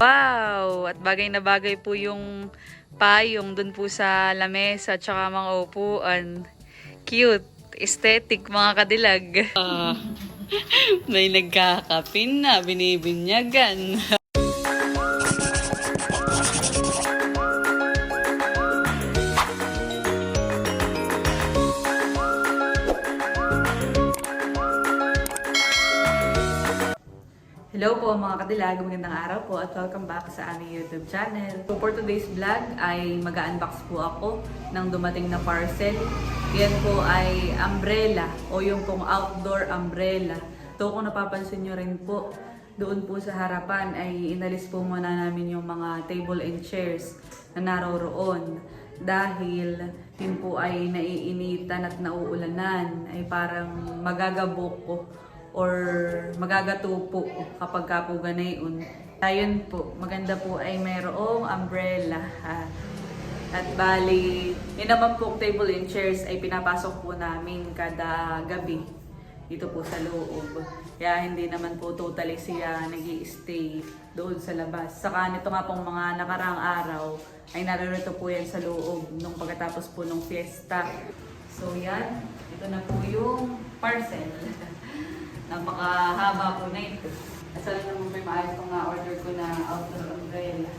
Wow! At bagay na bagay po yung payong dun po sa lamesa at saka mga upuan. Cute. Aesthetic, mga kadilag. Ah, may nagkakapin na, binibinyagan. Hello po mga kadilag, magandang araw po at welcome back sa aming YouTube channel. So for today's vlog ay mag-unbox po ako ng dumating na parcel. Yan po ay umbrella o yung pong outdoor umbrella. So kung napapansin nyo rin po, doon po sa harapan ay inalis po muna namin yung mga table and chairs na naroroon. Dahil yun po ay naiinitan at nauulanan, ay parang magagabok ko or magagatupo kapag ka po ganayon. Ayun po, maganda po ay mayroong umbrella. Ha? At bali, yun naman po table and chairs ay pinapasok po namin kada gabi dito po sa loob. Kaya hindi naman po totally siya nag stay doon sa labas. Saka nito nga pong mga nakaraang araw ay naririto po yan sa loob nung pagkatapos po nung fiesta. So yan, ito na po yung parcel. Napakahaba po na ito. At sana naman may maayos kong na-order ko na outdoor umbrella.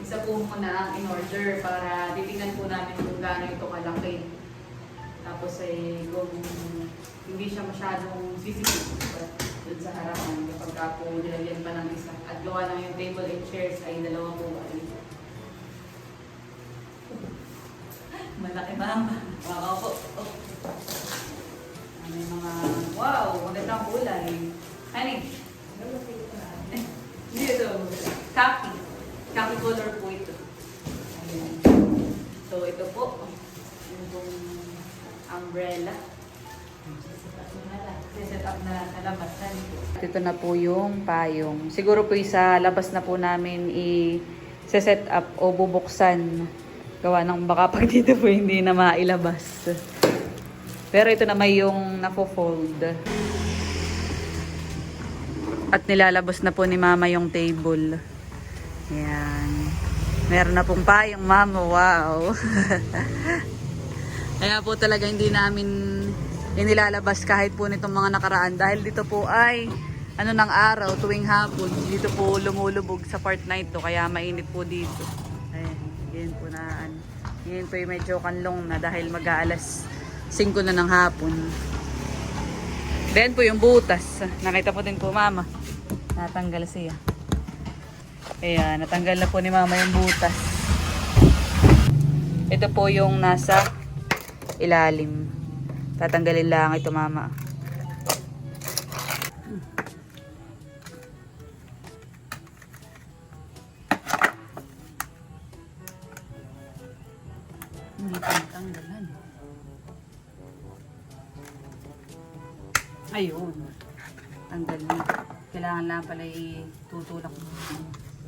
Isa po muna ang in-order para titingnan po namin kung gaano ito kalaki. Tapos ay kung hindi siya masyadong sisipit dun sa harapan kapag ka po nilagyan pa ng isa. At gawa lang yung table and chairs ay dalawa po ay malaki mama. Wow po. Oh. May mga, wow, magandang kulay. Ano eh? Eh, Hindi ito. Copy. Copy color po ito. Ayan. So ito po. Yung umbrella. Na sa labas na Ito na po yung payong. Siguro po sa labas na po namin i-set up o bubuksan. Gawa ng baka pag dito po hindi na mailabas. Pero ito na may yung nafo-fold. At nilalabas na po ni mama yung table. Yan. Meron na pong payong mama. Wow. Kaya po talaga hindi namin inilalabas kahit po nitong mga nakaraan. Dahil dito po ay ano ng araw tuwing hapon dito po lumulubog sa part na ito kaya mainit po dito. Ayan yun po na ano yun po yung medyo kanlong na dahil mag-aalas 5 na ng hapon. Then po yung butas nakita po din po mama natanggal siya. Ayan natanggal na po ni mama yung butas. Ito po yung nasa ilalim Tatanggalin lang ito, mama. Ayun. Tanggal na. Kailangan lang pala itutulak.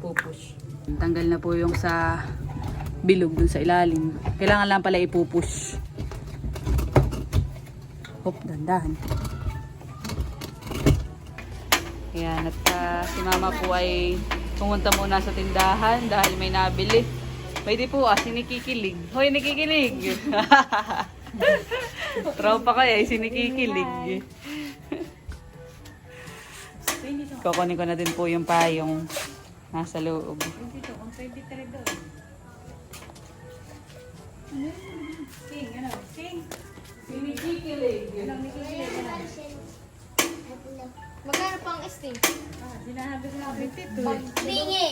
Pupush. Tanggal na po yung sa bilog dun sa ilalim. Kailangan lang pala ipupush. Hop, dandahan. Ayan, at ah, si mama po ay pumunta muna sa tindahan dahil may nabili. May di po ah, sinikikilig. Hoy, nikikilig! Tropa kaya, ay sinikikilig. Kukunin ko na din po yung payong nasa loob. Sinikikilig. Magkano pang sting? Ah, Sinasabi ko na 52. Bingi!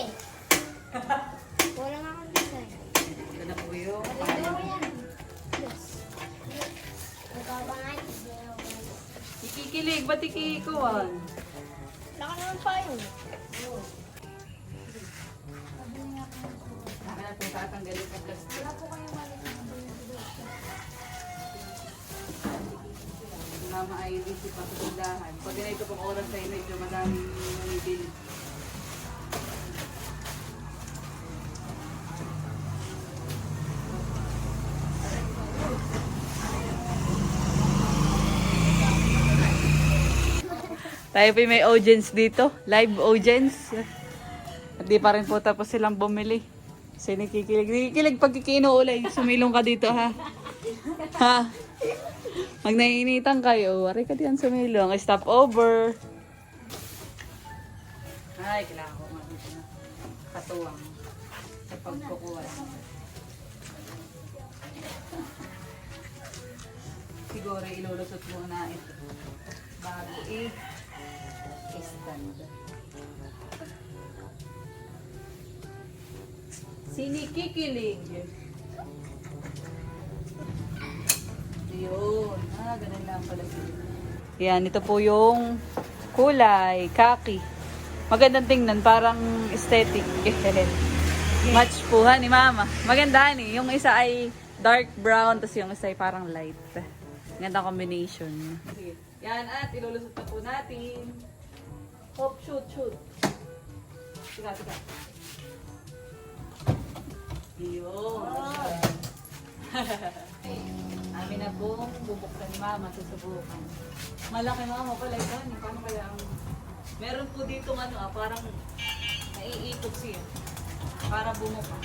Wala nga akong design. Ito na po yung Dalawa yan. Yes. Mababa nga yun. Ikikilig, ba't ikikuhan? Laka naman pa yun. Saka na po tatanggalin plastic. Wala po kayong Si mama ay busy pa sa tindahan. Pag ganito pong oras ay medyo madaming nanibili. Tayo pa may audience dito. Live audience. Hindi pa rin po tapos silang bumili. Kasi nakikilig. Nakikilig pag kikinuulay. Sumilong ka dito ha. Ha? Pag naiinitan kayo, wari ka diyan sumilong. Stop over. Ay, kailangan ko nga na. Katuwang. Sa pagkukuha. Siguro ilulusot muna ito. Bago i-stand. Sinikikilig. Yun. Ah, ganun lang pala sila. Yan, ito po yung kulay, kaki. Magandang tingnan, parang aesthetic. Match po ha ni mama. Maganda ni. Yung isa ay dark brown, tapos yung isa ay parang light. Ganda combination. Sige. Yan at ilulusot na po natin. Hop, shoot, shoot. Sige, sige. Yun. Amin na pong bubuksan ni mama, susubukan. Malaki mama pala ito. Paano kaya ang... Meron po dito ano ah, parang naiikot siya. Para bumuka.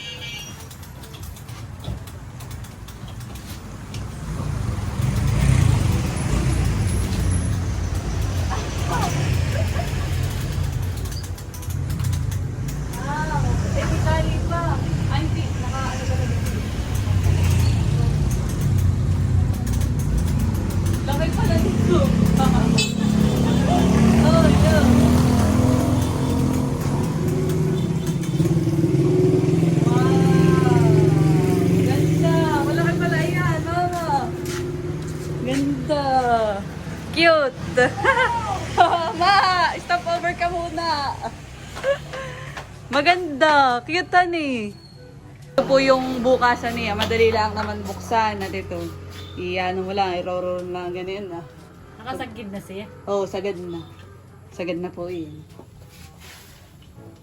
Wow! Technically pa. Ay, hindi. Naka, ano ba na Laki pala dito. oh, yeah. Wow! Ganda! Malaki pala yan, mama! Ganda! Cute! Ma! Stop over ka muna! Maganda! Cute tan eh! Ito po yung bukasan niya. Madali lang naman buksan na dito. Iano mo lang, iroro lang ganyan na. Nakasagid na siya. Oo, oh, sagad na. Sagad na po yun.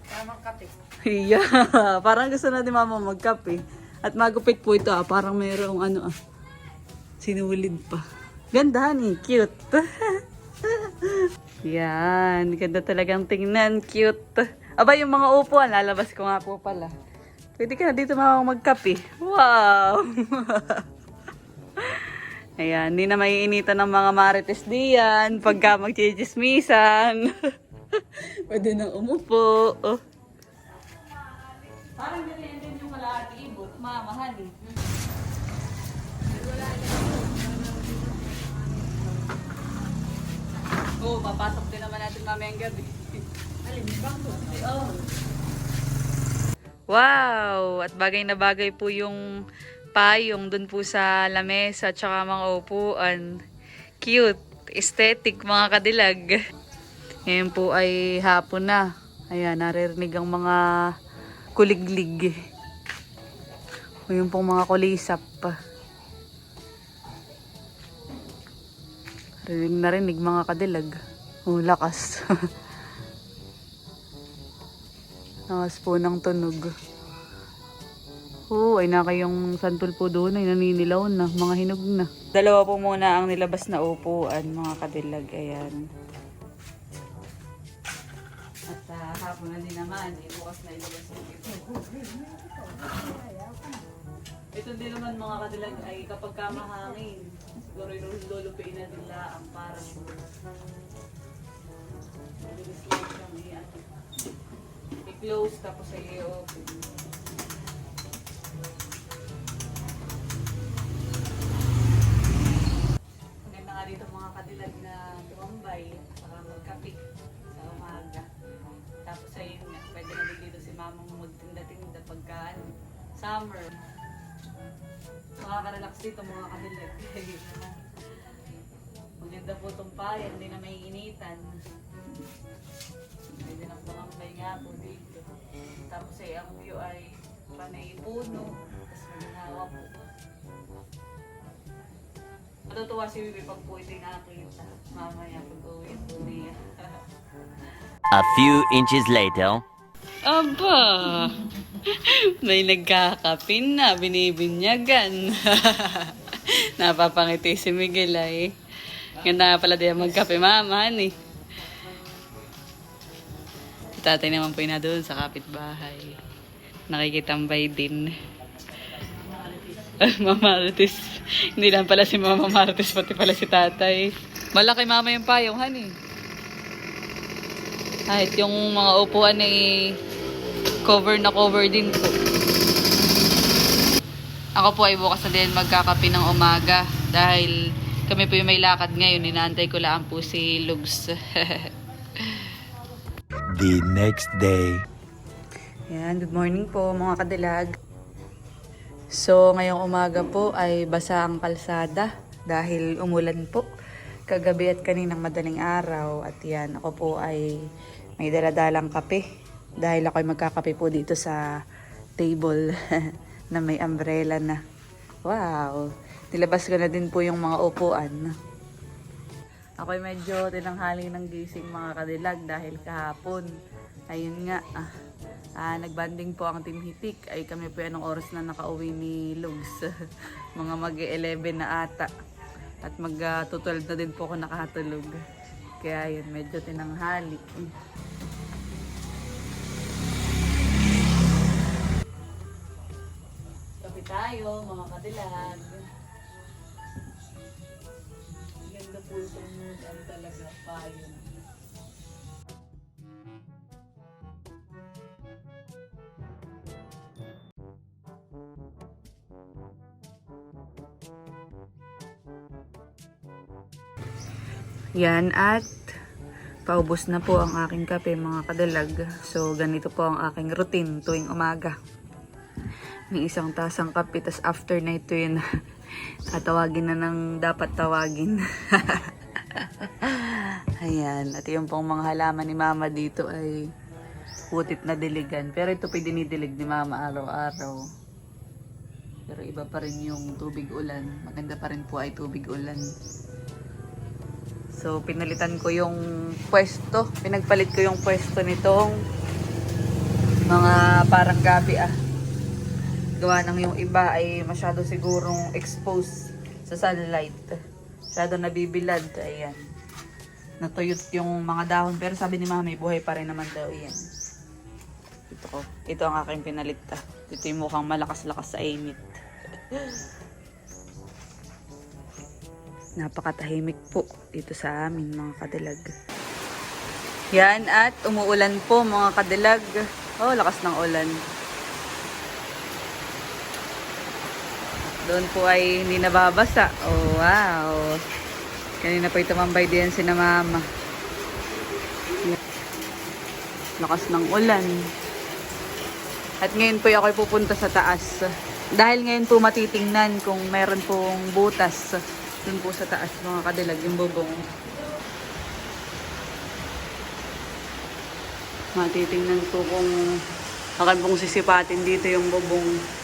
Tamang kape. Yeah, parang gusto na ni mama magkape. At magupit po ito ah, parang mayroong ano ah, sinulid pa. Ganda ni, cute. Yan, ganda talagang tingnan, cute. Aba, yung mga upuan, lalabas ko nga po pala. Pwede ka na dito mama magkape. Wow! Ayan, hindi na maiinitan ng mga marites diyan pagka magchichismisan. Pwede na umupo. Oh. Parang ganyan din yung malaki ibot, mamahal eh. Oo, oh, papasok din naman natin mamayang gabi. Alin, bangko? Oo. Wow! At bagay na bagay po yung payong dun po sa lamesa at saka mga upuan. Cute, aesthetic mga kadilag. Ngayon po ay hapon na. Ayan, naririnig ang mga kuliglig. O yung pong mga kulisap. Rinig na mga kadilag. O, lakas. Lakas po ng tunog. Oo, ay naka yung santol po doon ay naninilaw na, mga hinog na. Dalawa po muna ang nilabas na upuan, mga kadilag. Ayan. At ah, hapon na din naman, eh, bukas na ilabas yung ito. Ito din naman mga kadilag ay kapag kamahangin, siguro yung lulupiin na nila ang parang mabilis lang siyang i-ano. i-close tapos ay i-open. Payan, hindi na may initan. Pwede na tumambay nga po dito. Tapos ay ang view ay panay puno. Tapos maginawa po. Matutuwa si Bibi pag po ito'y nakakita. Mamaya pag uwi po niya. A few inches later. Aba! May nagkakapin na, binibinyagan. Napapangiti si Miguel ay. Ganda nga pala din magkape mama. Si tatay naman po na doon sa kapitbahay. Nakikitambay din. Mama Marites. Hindi lang pala si Mama Marites, pati pala si tatay. Malaki mama yung payong, honey. Kahit yung mga upuan ay cover na cover din po. Ako po ay bukas na din magkakape ng umaga dahil kami po yung may lakad ngayon. Inaantay ko lang po si Lugs. The next day. Yan, good morning po mga kadilag. So, ngayong umaga po ay basa ang kalsada dahil umulan po. Kagabi at kaninang madaling araw at yan, ako po ay may daladalang kape dahil ako ay magkakape po dito sa table na may umbrella na. Wow! Nilabas ko na din po yung mga upuan. Ako'y medyo tinanghali ng gising mga kadilag dahil kahapon. Ayun nga, ah, ah, nagbanding po ang Team Hitik. Ay kami po anong oras na nakauwi ni Lugs. mga mag-11 na ata. At mag-12 na din po ako nakatulog. Kaya yun, medyo tinanghali. Kapi tayo, mga kadilag. Po itong ano talaga, payong. Yan at paubos na po ang aking kape mga kadalag. So ganito po ang aking routine tuwing umaga. May isang tasang kape tas after na ito yun tatawagin na ng dapat tawagin. Ayan. At yung pong mga halaman ni mama dito ay putit na diligan. Pero ito yung dinidilig ni mama araw-araw. Pero iba pa rin yung tubig ulan. Maganda pa rin po ay tubig ulan. So, pinalitan ko yung pwesto. Pinagpalit ko yung pwesto nitong mga parang gabi ah. Gawa ng yung iba ay masyado sigurong exposed sa sunlight. Masyado nabibilad. Ayan. Natuyot yung mga dahon. Pero sabi ni mami, buhay pa rin naman daw yan. Ito ko. Ito ang aking pinalit. Ito yung mukhang malakas-lakas sa init. Napakatahimik po dito sa amin mga kadilag. Yan at umuulan po mga kadilag. Oh, lakas ng ulan. Doon po ay hindi nababasa. Oh, wow. Kanina po tumambay din si na mama. Lakas ng ulan. At ngayon po ako pupunta sa taas. Dahil ngayon po matitingnan kung meron pong butas dun po sa taas mga kadilag yung bubong. Matitingnan po kung akan pong sisipatin dito yung bubong.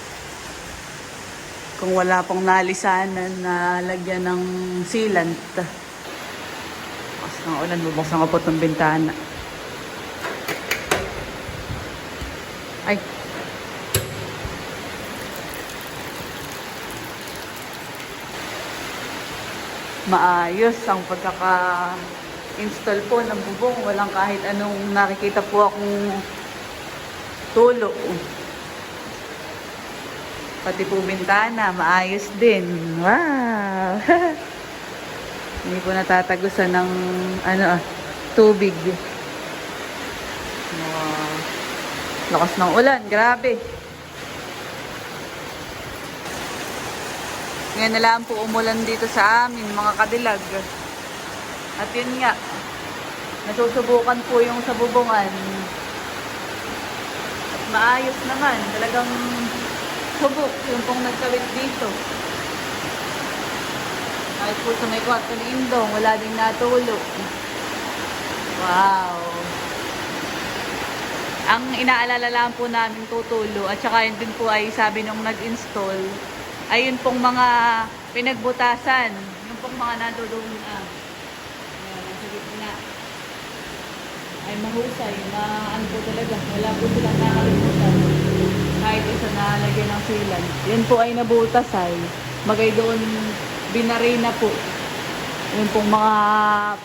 Kung wala pong nalisanan na lagyan ng sealant. Kasi ng ulan, bubuksan ko po itong bintana. Ay, maayos ang pagkaka-install po ng bubong. Walang kahit anong nakikita po akong tulo. Pati po bintana, maayos din. Wow! Hindi po natatagusan ng ano ah, tubig. Wow. Lakas ng ulan, grabe. Ngayon na lang po umulan dito sa amin, mga kadilag. At yun nga, nasusubukan po yung sa bubungan. At maayos naman, talagang subok yung pong nagkawit dito. Kahit po sa may kwarto ni Indong, wala ding natulo. Wow! Ang inaalala lang po namin tutulo at saka yun din po ay sabi nung nag-install ayun pong mga pinagbutasan. Yung pong mga nadudoon na. Ay mahusay. Na ano po talaga. Wala po silang nakalimutan. Kahit isa na lagyan ng silan. Yan po ay nabutas ay. Magay doon binari na po. Yun pong mga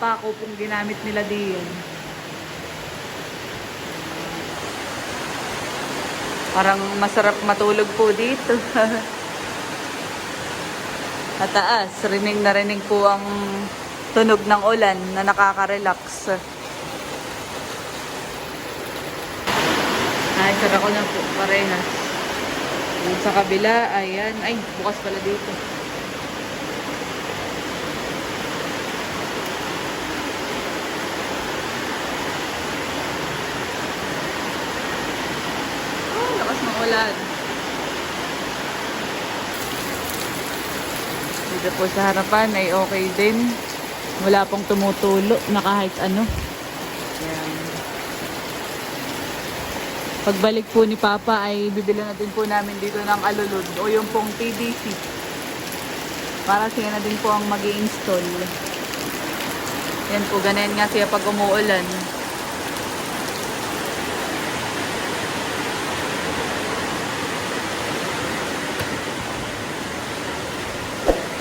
pako pong ginamit nila diyan. Parang masarap matulog po dito. Mataas, rinig na rinig po ang tunog ng ulan na nakaka-relax. Ay, sara ko na po, parehas. Yung sa kabila, ayan. Ay, bukas pala dito. Oh, lakas ng ulan. Dito po sa harapan ay okay din. Wala pong tumutulo na kahit ano. Ayan. Pagbalik po ni Papa ay bibili na din po namin dito ng alulod o yung pong PVC. Para siya na din po ang mag install Yan po, ganyan nga siya pag umuulan.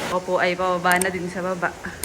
Ako po ay pababa na din sa baba.